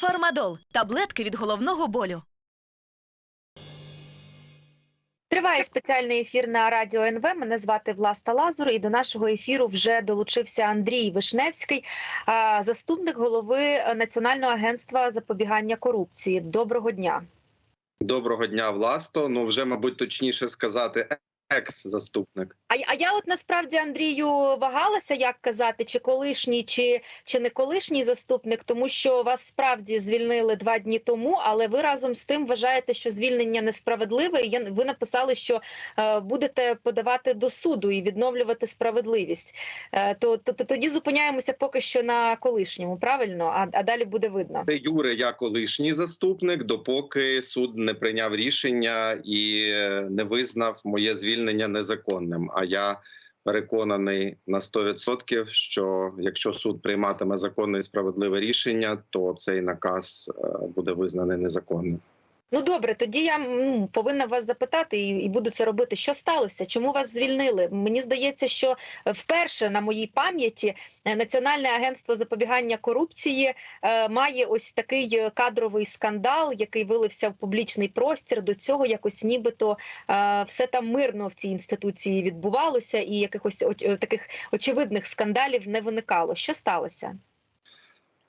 Фармадол таблетки від головного болю. Триває спеціальний ефір на радіо НВ. Мене звати Власта Лазур, і до нашого ефіру вже долучився Андрій Вишневський, заступник голови Національного агентства запобігання корупції. Доброго дня. Доброго дня, Власто. Ну вже, мабуть, точніше сказати, екс-заступник. А, а я от насправді Андрію вагалася, як казати, чи колишній, чи, чи не колишній заступник, тому що вас справді звільнили два дні тому, але ви разом з тим вважаєте, що звільнення несправедливе. І ви написали, що е, будете подавати до суду і відновлювати справедливість. Е, то, то, то тоді зупиняємося поки що на колишньому, правильно? А, а далі буде видно. Це Юре, я колишній заступник, допоки суд не прийняв рішення і е, не визнав моє звільнення незаконним. А я переконаний на 100%, що якщо суд прийматиме законне і справедливе рішення, то цей наказ е, буде визнаний незаконним. Ну добре, тоді я м, повинна вас запитати і, і буду це робити. Що сталося? Чому вас звільнили? Мені здається, що е, вперше на моїй пам'яті е, Національне агентство запобігання корупції е, має ось такий е, кадровий скандал, який вилився в публічний простір. До цього якось нібито е, все там мирно в цій інституції відбувалося, і якихось е, таких очевидних скандалів не виникало. Що сталося?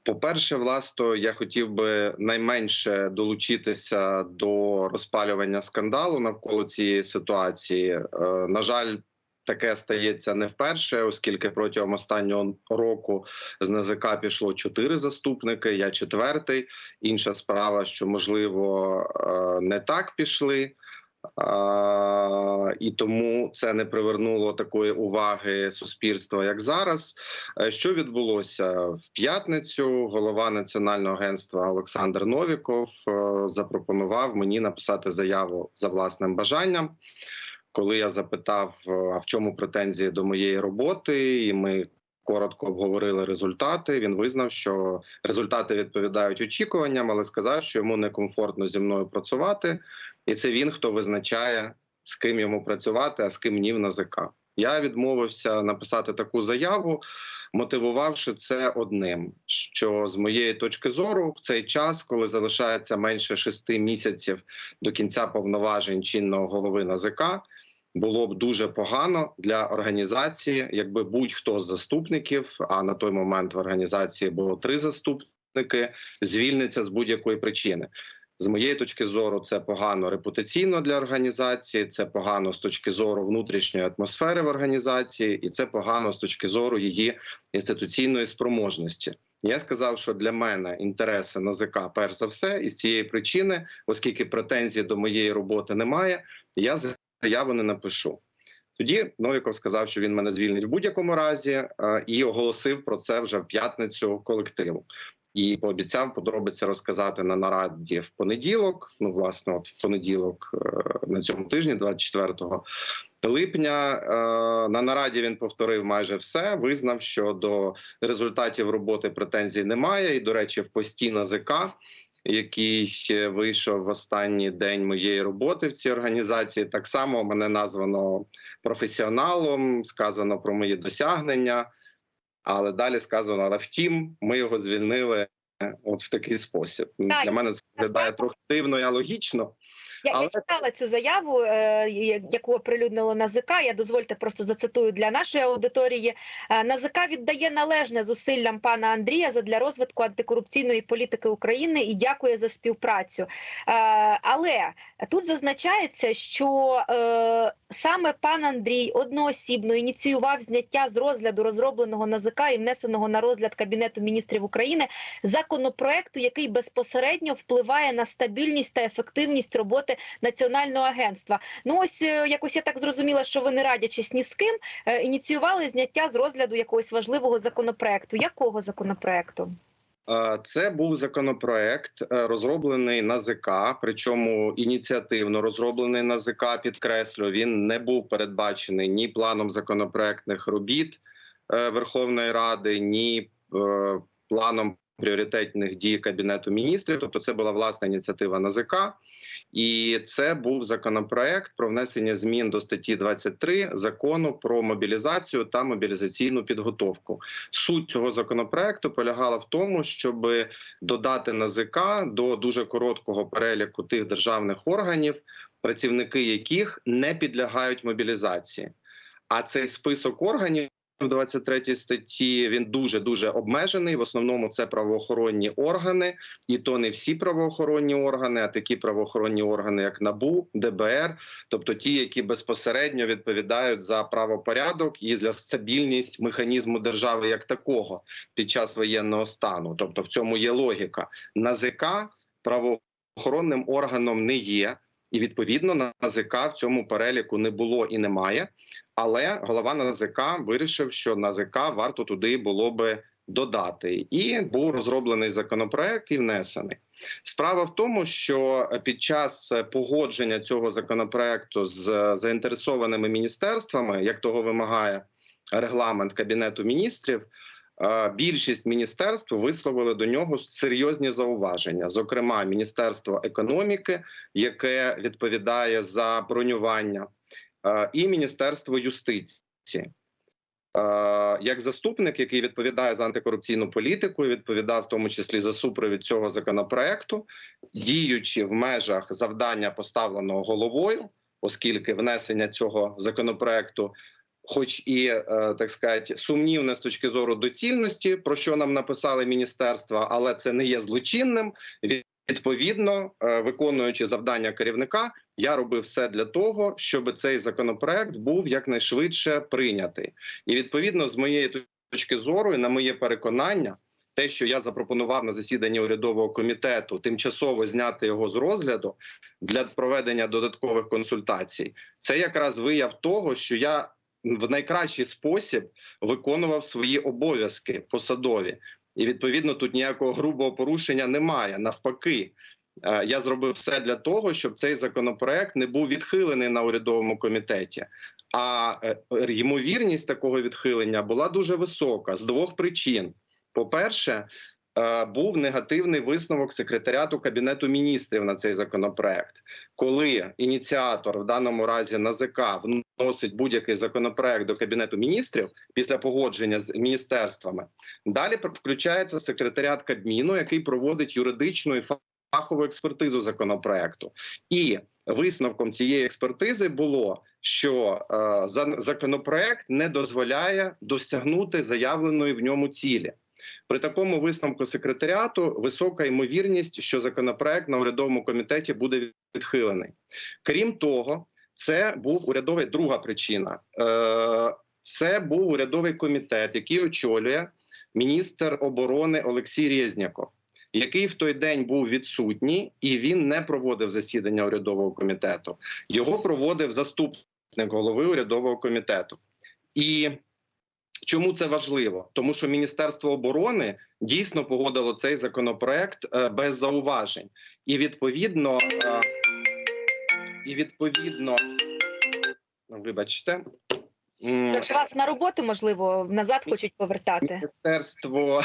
По-перше, власто, я хотів би найменше долучитися до розпалювання скандалу навколо цієї ситуації. Е, На жаль, таке стається не вперше, оскільки протягом останнього року з НАЗК пішло чотири заступники. Я четвертий. Інша справа, що можливо е, не так пішли. І тому це не привернуло такої уваги суспільства, як зараз. Е, Що відбулося в п'ятницю? Голова національного агентства Олександр Новіков е, запропонував мені написати заяву за власним бажанням. Коли я запитав, е, а в чому претензії до моєї роботи, і ми коротко обговорили результати. Він визнав, що результати відповідають очікуванням, але сказав, що йому некомфортно зі мною працювати, і це він хто визначає, з ким йому працювати, а з ким ні в НАЗК. Я відмовився написати таку заяву, мотивувавши це одним: що з моєї точки зору, в цей час, коли залишається менше шести місяців до кінця повноважень чинного голови НАЗК, було б дуже погано для організації, якби будь-хто з заступників, а на той момент в організації було три заступники, звільниться з будь-якої причини. З моєї точки зору, це погано репутаційно для організації, це погано з точки зору внутрішньої атмосфери в організації, і це погано з точки зору її інституційної спроможності. Я сказав, що для мене інтереси НАЗК перш за все, і з цієї причини, оскільки претензій до моєї роботи немає, я заяву не напишу. Тоді Новіков сказав, що він мене звільнить в будь-якому разі, е, і оголосив про це вже в п'ятницю колективу. І пообіцяв подробиці розказати на нараді в понеділок. Ну, власне, от в понеділок е, на цьому тижні, 24 липня, е, на нараді він повторив майже все. Визнав, що до результатів роботи претензій немає. І, до речі, в пості НАЗК, який вийшов в останній день моєї роботи в цій організації, так само мене названо професіоналом, сказано про мої досягнення. Але далі сказано, але втім, ми його звільнили от в такий спосіб. Так, Для мене це виглядає трохи дивно і логічно. Я, Але- я читала цю заяву, е, яку оприлюднило НАЗК. Я дозвольте просто зацитую для нашої аудиторії. Е, НАЗК віддає належне зусиллям пана Андрія задля розвитку антикорупційної політики України і дякує за співпрацю. Е, Але тут зазначається, що е, саме пан Андрій одноосібно ініціював зняття з розгляду розробленого НАЗК і внесеного на розгляд Кабінету міністрів України законопроекту, який безпосередньо впливає на стабільність та ефективність роботи національного агентства. Ну ось е, якось я так зрозуміла, що ви не радячись ні з ким, е, ініціювали зняття з розгляду якогось важливого законопроекту. Якого законопроекту? Це був законопроект, е, розроблений НАЗК, причому ініціативно розроблений НАЗК, підкреслю, він не був передбачений ні планом законопроектних робіт Верховної Ради, ні планом пріоритетних дій кабінету міністрів. Тобто, це була власна ініціатива НАЗК, і це був законопроект про внесення змін до статті 23 закону про мобілізацію та мобілізаційну підготовку. Суть цього законопроекту полягала в тому, щоб додати НАЗК до дуже короткого переліку тих державних органів, працівники яких не підлягають мобілізації. А цей список органів в 23 статті він дуже дуже обмежений. В основному це правоохоронні органи, і то не всі правоохоронні органи, а такі правоохоронні органи, як НАБУ, ДБР, тобто ті, які безпосередньо відповідають за правопорядок і за стабільність механізму держави як такого під час воєнного стану. Тобто, в цьому є логіка. НАЗК правоохоронним органом не є. І відповідно НАЗК в цьому переліку не було і немає. Але голова НАЗК вирішив, що НАЗК варто туди було би додати, і був розроблений законопроект і внесений. Справа в тому, що під час погодження цього законопроекту з заінтересованими міністерствами, як того вимагає регламент кабінету міністрів. Більшість міністерств висловили до нього серйозні зауваження, зокрема, Міністерство економіки, яке відповідає за бронювання, і Міністерство юстиції. Як заступник, який відповідає за антикорупційну політику, відповідав в тому числі за супровід цього законопроекту, діючи в межах завдання, поставленого головою, оскільки внесення цього законопроекту, хоч і е, так сказати, сумнівне з точки зору доцільності, про що нам написали міністерства, але це не є злочинним. Відповідно, е, виконуючи завдання керівника, я робив все для того, щоб цей законопроект був якнайшвидше прийнятий. І відповідно, з моєї точки зору, і на моє переконання, те, що я запропонував на засіданні урядового комітету, тимчасово зняти його з розгляду для проведення додаткових консультацій, це якраз вияв того, що я в найкращий спосіб виконував свої обов'язки посадові. І відповідно тут ніякого грубого порушення немає. Навпаки, е, я зробив все для того, щоб цей законопроект не був відхилений на урядовому комітеті. А е, ймовірність такого відхилення була дуже висока з двох причин: по-перше, був негативний висновок секретаріату кабінету міністрів на цей законопроект, коли ініціатор, в даному разі НАЗК, вносить будь-який законопроект до кабінету міністрів після погодження з міністерствами. Далі включається секретаріат Кабміну, який проводить юридичну і фахову експертизу законопроекту. І висновком цієї експертизи було, що е, законопроект не дозволяє досягнути заявленої в ньому цілі. При такому висновку секретаріату висока ймовірність, що законопроект на урядовому комітеті буде відхилений. Крім того, це був урядовий друга причина. Е, це був урядовий комітет, який очолює міністр оборони Олексій Резняков, який в той день був відсутній, і він не проводив засідання урядового комітету. Його проводив заступник голови урядового комітету. І чому це важливо? Тому що Міністерство оборони дійсно погодило цей законопроект е, без зауважень, і відповідно, е, і відповідно, вибачте. м, Якщо вас на роботу, можливо, назад хочуть повертати. Міністерство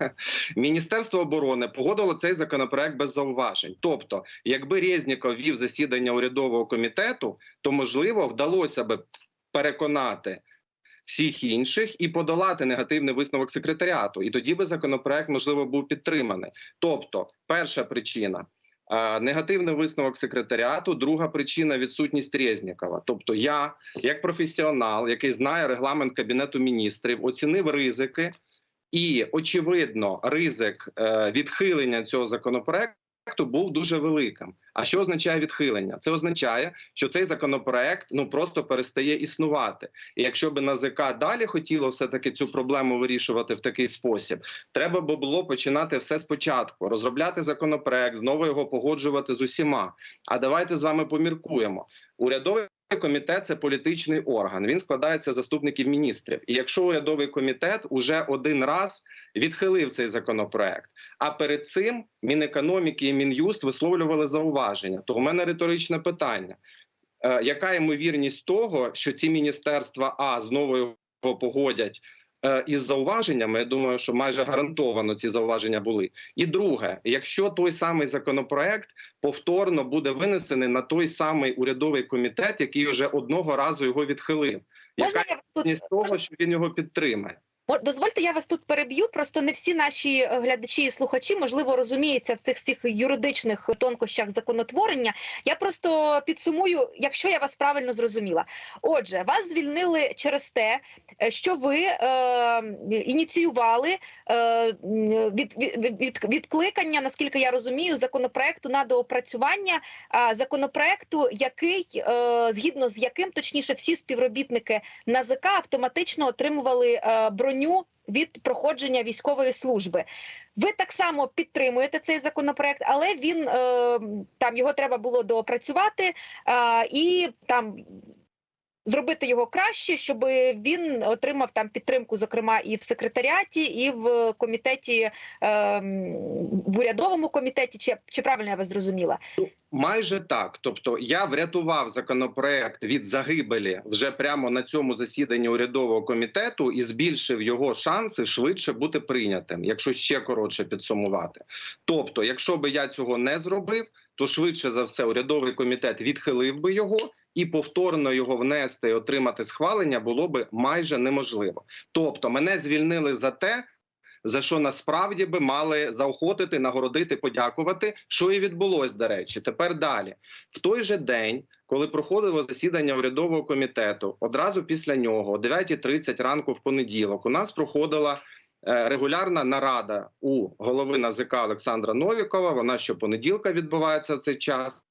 Міністерство оборони погодило цей законопроект без зауважень. Тобто, якби Резніков вів засідання урядового комітету, то можливо вдалося би переконати всіх інших і подолати негативний висновок секретаріату. І тоді би законопроект можливо був підтриманий. Тобто, перша причина. е, Негативний висновок секретаріату, друга причина відсутність Резнікова. Тобто, я, як професіонал, який знає регламент кабінету міністрів, оцінив ризики, і очевидно, ризик е, відхилення цього законопроекту був дуже великим. А що означає відхилення? Це означає, що цей законопроект ну просто перестає існувати. І якщо би НАЗК далі хотіло все таки цю проблему вирішувати в такий спосіб, треба би було починати все спочатку, розробляти законопроект, знову його погоджувати з усіма. А давайте з вами поміркуємо. Урядовий комітет це політичний орган. Він складається з заступників міністрів. І якщо урядовий комітет уже один раз відхилив цей законопроект, а перед цим Мінекономіки і Мін'юст висловлювали зауваження, то у мене риторичне питання: Е, яка ймовірність того, що ці міністерства а знову його погодять? Е, із зауваженнями. Я думаю, що майже гарантовано ці зауваження були. І друге, якщо той самий законопроект повторно буде винесений на той самий урядовий комітет, який вже одного разу його відхилив, Можна яка тут того, що він його підтримає? Дозвольте, я вас тут переб'ю. Просто не всі наші е, глядачі і слухачі можливо розуміються в цих всіх юридичних тонкощах законотворення. Я просто підсумую, якщо я вас правильно зрозуміла. Отже, вас звільнили через те, е, що ви е, ініціювали е, від, від, від, відкликання, наскільки я розумію, законопроекту на доопрацювання а, законопроекту, який е, згідно з яким точніше всі співробітники НАЗК автоматично отримували е, броню від проходження військової служби. Ви так само підтримуєте цей законопроект, але він е, там його треба було доопрацювати і там. Зробити його краще, щоб він отримав там підтримку, зокрема, і в секретаріаті, і в комітеті, ем, в урядовому комітеті. Чи, чи правильно я вас зрозуміла? Майже так. Тобто, я врятував законопроект від загибелі вже прямо на цьому засіданні урядового комітету і збільшив його шанси швидше бути прийнятим, якщо ще коротше підсумувати. Тобто, якщо би я цього не зробив, то швидше за все урядовий комітет відхилив би його. І повторно його внести і отримати схвалення було би майже неможливо. Тобто, мене звільнили за те, за що насправді би мали заохотити, нагородити, подякувати, що і відбулось. До речі, тепер далі в той же день, коли проходило засідання урядового комітету, одразу після нього, о 9.30 ранку в понеділок, у нас проходила. е, Регулярна нарада у голови НАЗК Олександра Новікова. Вона щопонеділка відбувається в цей час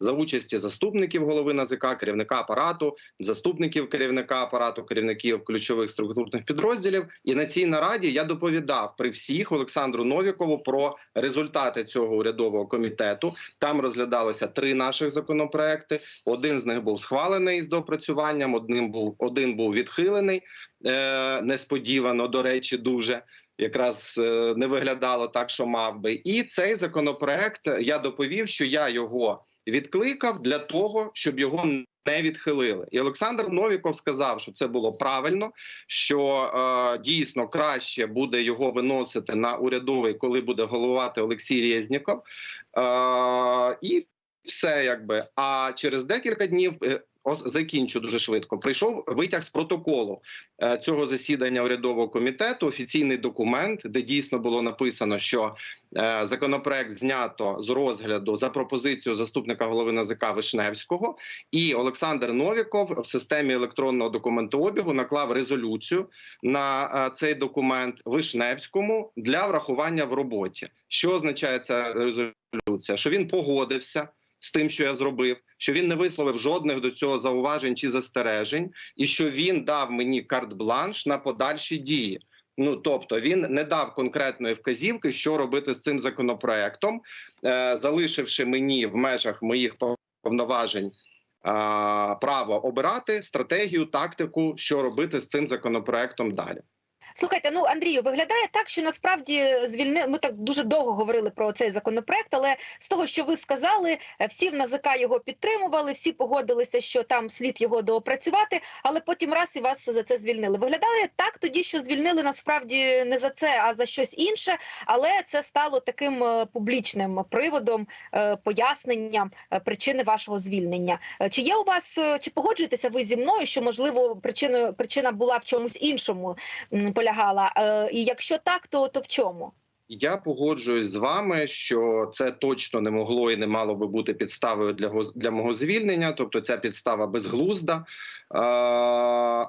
за участі заступників голови НАЗК, керівника апарату, заступників керівника апарату, керівників ключових структурних підрозділів. І на цій нараді я доповідав при всіх Олександру Новікову про результати цього урядового комітету. Там розглядалося три наших законопроекти. Один з них був схвалений з допрацюванням. Одним був один був відхилений е, несподівано. До речі, дуже. Якраз е, не виглядало так, що мав би, і цей законопроект я доповів, що я його відкликав для того, щоб його не відхилили. І Олександр Новіков сказав, що це було правильно, що е, дійсно краще буде його виносити на урядовий, коли буде головувати Олексій Резніков. Е, і все якби. А через декілька днів. Закінчу дуже швидко. Прийшов витяг з протоколу е, цього засідання урядового комітету. Офіційний документ, де дійсно було написано, що е, законопроект знято з розгляду за пропозицією заступника голови НАЗК Вишневського, і Олександр Новіков в системі електронного документообігу наклав резолюцію на е, цей документ Вишневському для врахування в роботі. Що означає ця резолюція? Що він погодився з тим, що я зробив, що він не висловив жодних до цього зауважень чи застережень, і що він дав мені карт-бланш на подальші дії. Ну тобто він не дав конкретної вказівки, що робити з цим законопроектом, е, залишивши мені в межах моїх повноважень право обирати стратегію, тактику, що робити з цим законопроектом далі. Слухайте, ну Андрію, виглядає так, що насправді звільнили. Ми так дуже довго говорили про цей законопроект, але з того, що ви сказали, е, всі в НАЗК його підтримували, всі погодилися, що там слід його доопрацювати, але потім раз і вас за це звільнили. Виглядає так тоді, що звільнили насправді не за це, а за щось інше. Але це стало таким е, публічним приводом, е, поясненням е, причини вашого звільнення. Чи є у вас, чи погоджуєтеся ви зі мною, що можливо причиною причина була в чомусь іншому? Полягала. Е, І якщо так, то, то в чому? Я погоджуюсь з вами, що це точно не могло і не мало би бути підставою для для мого звільнення. Тобто, ця підстава безглузда. Е,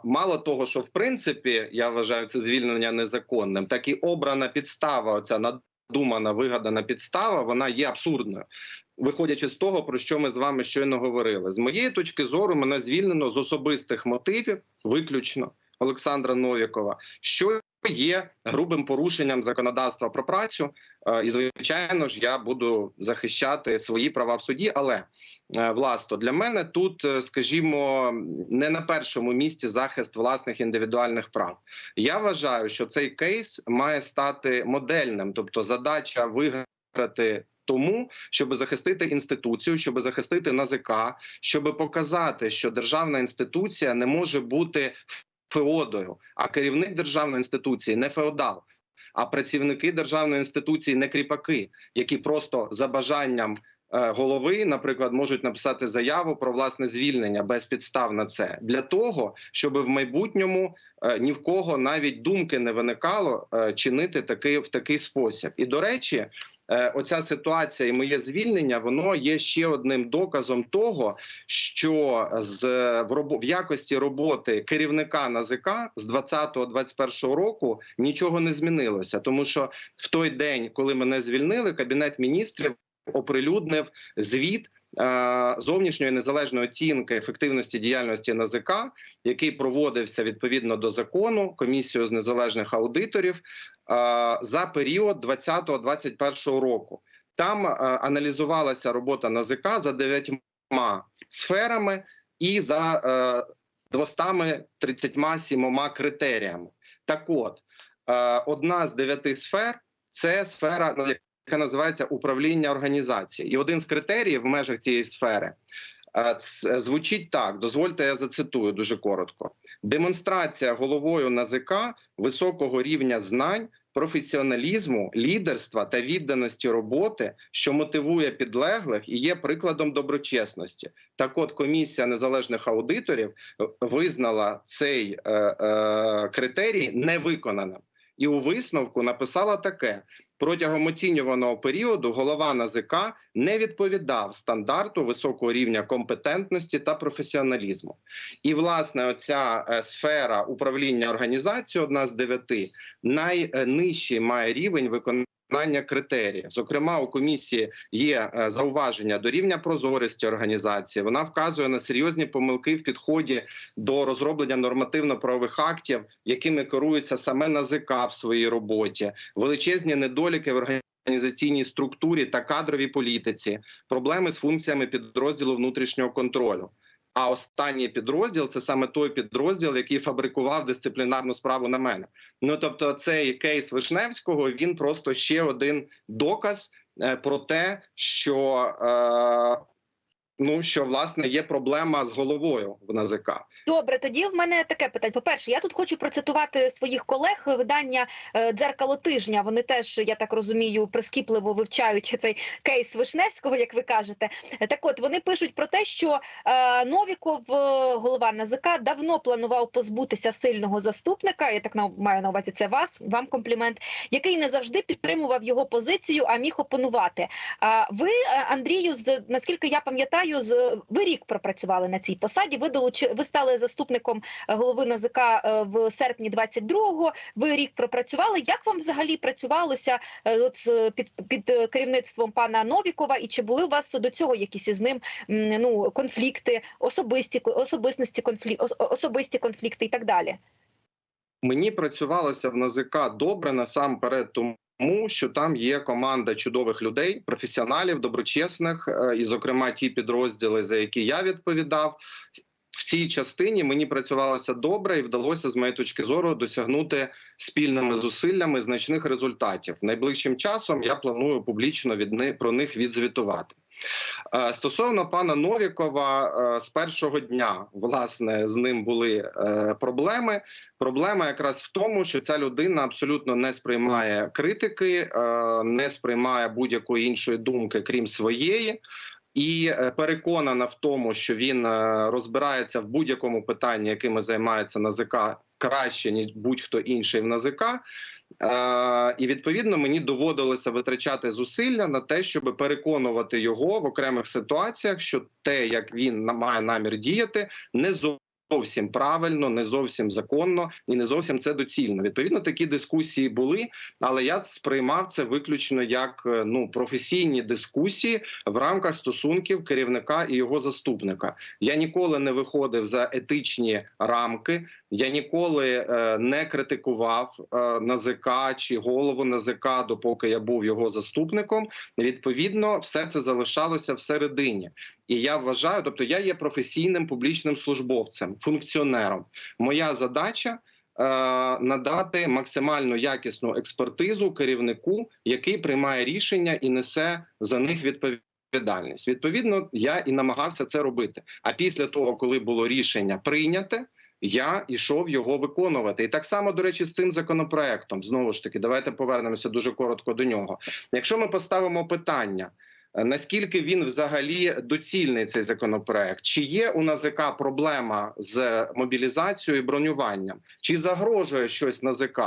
мало того, що в принципі я вважаю це звільнення незаконним, так і обрана підстава, оця надумана вигадана підстава, вона є абсурдною. Виходячи з того, про що ми з вами щойно говорили, з моєї точки зору, мене звільнено з особистих мотивів, виключно Олександра Новікова, що є грубим порушенням законодавства про працю. Е, І звичайно ж, я буду захищати свої права в суді. Але е, власно для мене тут, е, скажімо, не на першому місці захист власних індивідуальних прав. Я вважаю, що цей кейс має стати модельним, тобто задача виграти. Тому, щоб захистити інституцію, щоб захистити НАЗК, щоб показати, що державна інституція не може бути феодою, а керівник державної інституції не феодал. А працівники державної інституції не кріпаки, які просто за бажанням е, голови, наприклад, можуть написати заяву про власне звільнення без підстав на це для того, щоб в майбутньому е, ні в кого навіть думки не виникало е, чинити такий в такий спосіб. І до речі, оця ситуація і моє звільнення воно є ще одним доказом того, що з в, якості роботи керівника НАЗК з 20-21 року нічого не змінилося, тому що в той день, коли мене звільнили, кабінет міністрів оприлюднив звіт. Е, Зовнішньої незалежної оцінки ефективності діяльності НАЗК, який проводився відповідно до закону комісією з незалежних аудиторів е, за період 2020-2021 року. Там е, аналізувалася робота НАЗК за дев'ятьма сферами і за е, 237 критеріями. Так, от одна з дев'яти сфер це сфера, яка називається управління організації, і один з критеріїв в межах цієї сфери. е, Звучить так: дозвольте, я зацитую дуже коротко: демонстрація головою НАЗК високого рівня знань, професіоналізму, лідерства та відданості роботи, що мотивує підлеглих і є прикладом доброчесності. Так, от комісія незалежних аудиторів е, визнала цей е, е, критерій невиконаним. І у висновку написала таке: протягом оцінюваного періоду голова НАЗК не відповідав стандарту високого рівня компетентності та професіоналізму. І власне оця е, сфера управління організацією, одна з дев'яти, найнижчий має рівень виконання критеріїв. Зокрема, у комісії є е, зауваження до рівня прозорості організації. Вона вказує на серйозні помилки в підході до розроблення нормативно-правових актів, якими керується саме НАЗК в своїй роботі, величезні недоліки в організаційній структурі та кадровій політиці, проблеми з функціями підрозділу внутрішнього контролю. А останній підрозділ це саме той підрозділ, який фабрикував дисциплінарну справу на мене. Ну тобто, цей кейс Вишневського він просто ще один доказ е, про те, що е, ну що власне є проблема з головою в НАЗК. Добре, тоді в мене таке питання. По перше, я тут хочу процитувати своїх колег видання е, дзеркало тижня. Вони теж, я так розумію, прискіпливо вивчають цей кейс Вишневського, як ви кажете. Так, от вони пишуть про те, що е, Новіков, е, голова НАЗК, давно планував позбутися сильного заступника. Я так маю на увазі це вас, вам комплімент, який не завжди підтримував його позицію, а міг опонувати. Ви, Андрію, з наскільки я пам'ятаю, з ви рік пропрацювали на цій посаді. Ви долучи, ви стали заступником е, голови НАЗК е, в серпні 22-го. Ви рік пропрацювали. Як вам взагалі працювалося е, от під під керівництвом пана Новікова? І чи були у вас до цього якісь із ним ну конфлікти, особисті особистості конфлі, особисті конфлікти і так далі? Мені працювалося в НАЗК добре насамперед тому. Що там є команда чудових людей, професіоналів, доброчесних, е, і, зокрема, ті підрозділи, за які я відповідав, в цій частині мені працювалося добре і вдалося, з моєї точки зору, досягнути спільними зусиллями значних результатів. Найближчим часом я планую публічно від них, про них відзвітувати. Е, Стосовно пана Новікова, е, з першого дня власне з ним були е, проблеми. Проблема якраз в тому, що ця людина абсолютно не сприймає критики, не сприймає будь-якої іншої думки, крім своєї. І переконана в тому, що він розбирається в будь-якому питанні, якими займається НАЗК, краще ніж будь-хто інший в НАЗК. Е, і відповідно мені доводилося витрачати зусилля на те, щоб переконувати його в окремих ситуаціях, що те, як він має намір діяти, не зовсім правильно, не зовсім законно і не зовсім це доцільно. Відповідно, такі дискусії були, але я сприймав це виключно як е, ну професійні дискусії в рамках стосунків керівника і його заступника. Я ніколи не виходив за етичні рамки. Я ніколи е, не критикував е, НАЗК чи голову НАЗК, допоки я був його заступником. Відповідно, все це залишалося всередині. І я вважаю, тобто я є професійним публічним службовцем, функціонером. Моя задача. е, Надати максимально якісну експертизу керівнику, який приймає рішення і несе за них відповідальність. Відповідно, я і намагався це робити. А після того, коли було рішення прийняте, я йшов його виконувати. І так само, до речі, з цим законопроектом. Знову ж таки, давайте повернемося дуже коротко до нього. Якщо ми поставимо питання. е, Наскільки він взагалі доцільний цей законопроект? Чи є у НАЗК проблема з мобілізацією і бронюванням? Чи загрожує щось НАЗК?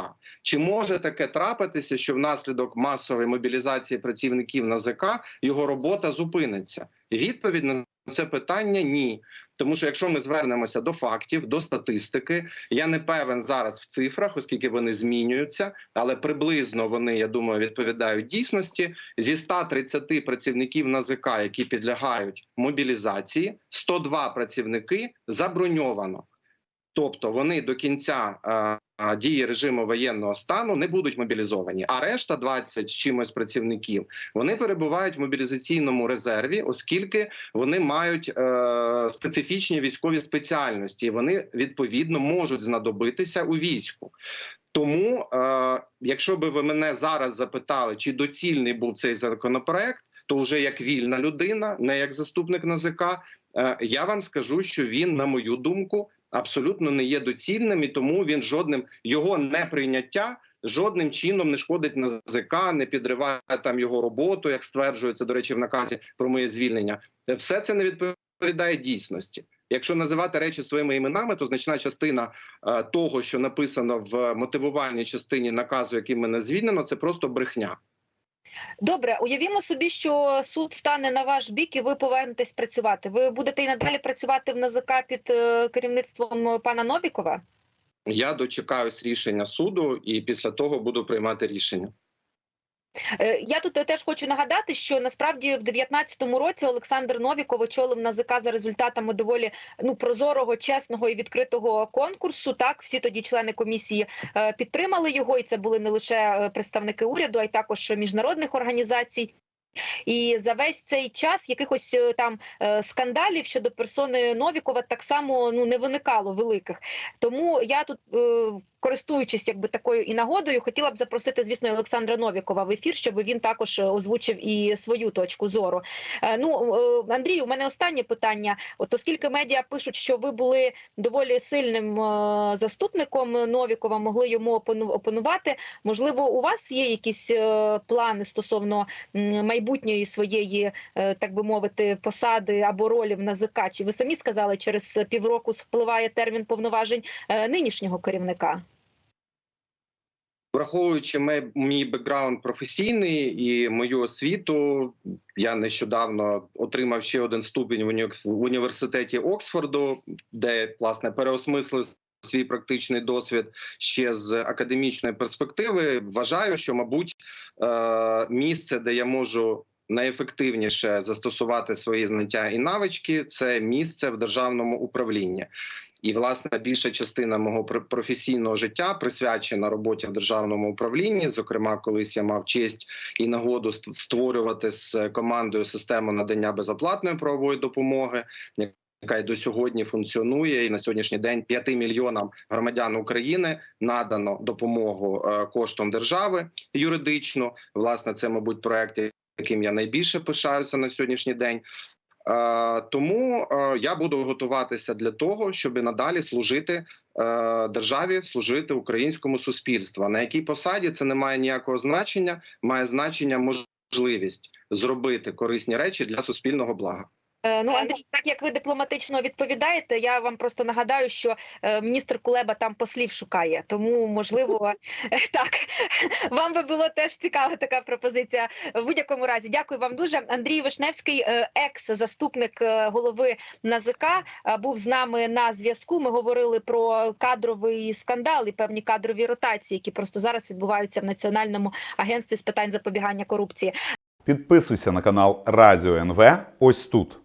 Чи може таке трапитися, що внаслідок масової мобілізації працівників НАЗК його робота зупиниться? Відповідь на це питання ні. Тому що якщо ми звернемося до фактів, до статистики, я не певен зараз в цифрах, оскільки вони змінюються, але приблизно вони, я думаю, відповідають дійсності. Зі 130 працівників НАЗК, які підлягають мобілізації, 102 працівники заброньовано. Тобто вони до кінця е, дії режиму воєнного стану не будуть мобілізовані. А решта 20 з чимось працівників вони перебувають в мобілізаційному резерві, оскільки вони мають е, специфічні військові спеціальності, і вони відповідно можуть знадобитися у війську. Тому, е, якщо би ви мене зараз запитали, чи доцільний був цей законопроект, то вже як вільна людина, не як заступник НАЗК, е, я вам скажу, що він, на мою думку, абсолютно не є доцільним, і тому він жодним його неприйняття жодним чином не шкодить НАЗК, не підриває там його роботу, як стверджується до речі, в наказі про моє звільнення. Все це не відповідає дійсності. Якщо називати речі своїми іменами, то значна частина е, того, що написано в мотивувальній частині наказу, яким мене звільнено, це просто брехня. Добре, уявімо собі, що суд стане на ваш бік, і ви повернетесь працювати. Ви будете і надалі працювати в НАЗК під е, керівництвом пана Новікова? Я дочекаюсь рішення суду, і після того буду приймати рішення. Е, Я тут теж хочу нагадати, що насправді в 19-му році Олександр Новіков очолив НАЗК за результатами доволі ну прозорого, чесного і відкритого конкурсу. Так, всі тоді члени комісії е, підтримали його, і це були не лише е, представники уряду, а й також міжнародних організацій. І за весь цей час якихось е, там е, скандалів щодо персони Новікова так само ну не виникало великих. Тому я тут, е, користуючись якби такою і нагодою, хотіла б запросити, звісно, Олександра Новікова в ефір, щоб він також озвучив і свою точку зору. Ну Андрій, у мене останнє питання. От оскільки медіа пишуть, що ви були доволі сильним заступником Новікова, могли йому опону- опонувати. Можливо, у вас є якісь плани стосовно м, майбутньої своєї, е, так би мовити, посади або ролі в НАЗК? Чи ви самі сказали, через півроку спливає термін повноважень е, нинішнього керівника? Враховуючи мій, бекграунд професійний і мою освіту, я нещодавно отримав ще один ступінь в університеті Оксфорду, де власне переосмислив свій практичний досвід ще з академічної перспективи. Вважаю, що мабуть е- місце, де я можу. Найефективніше застосувати свої знаття і навички це місце в державному управлінні. І власне більша частина мого пр- професійного життя присвячена роботі в державному управлінні. Зокрема, колись я мав честь і нагоду створювати з командою систему надання безоплатної правової допомоги. Яка й до сьогодні функціонує, і на сьогоднішній день 5 мільйонам громадян України надано допомогу е, коштом держави юридично. Власне, це, мабуть, проект, яким я найбільше пишаюся на сьогоднішній день. Е, тому е, я буду готуватися для того, щоб надалі служити державі, служити українському суспільству. На якій посаді це не має ніякого значення, має значення можливість зробити корисні речі для суспільного блага. Е, Ну, Андрій, так як ви дипломатично відповідаєте, я вам просто нагадаю, що е, міністр Кулеба там послів шукає. Тому, можливо, е, так вам би було теж цікава така пропозиція. В будь-якому разі, дякую вам дуже. Андрій Вишневський, е, екс-заступник е, голови НАЗК, е, був з нами на зв'язку. Ми говорили про кадровий скандал і певні кадрові ротації, які просто зараз відбуваються в Національному агентстві з питань запобігання корупції. Підписуйся на канал Радіо НВ ось тут.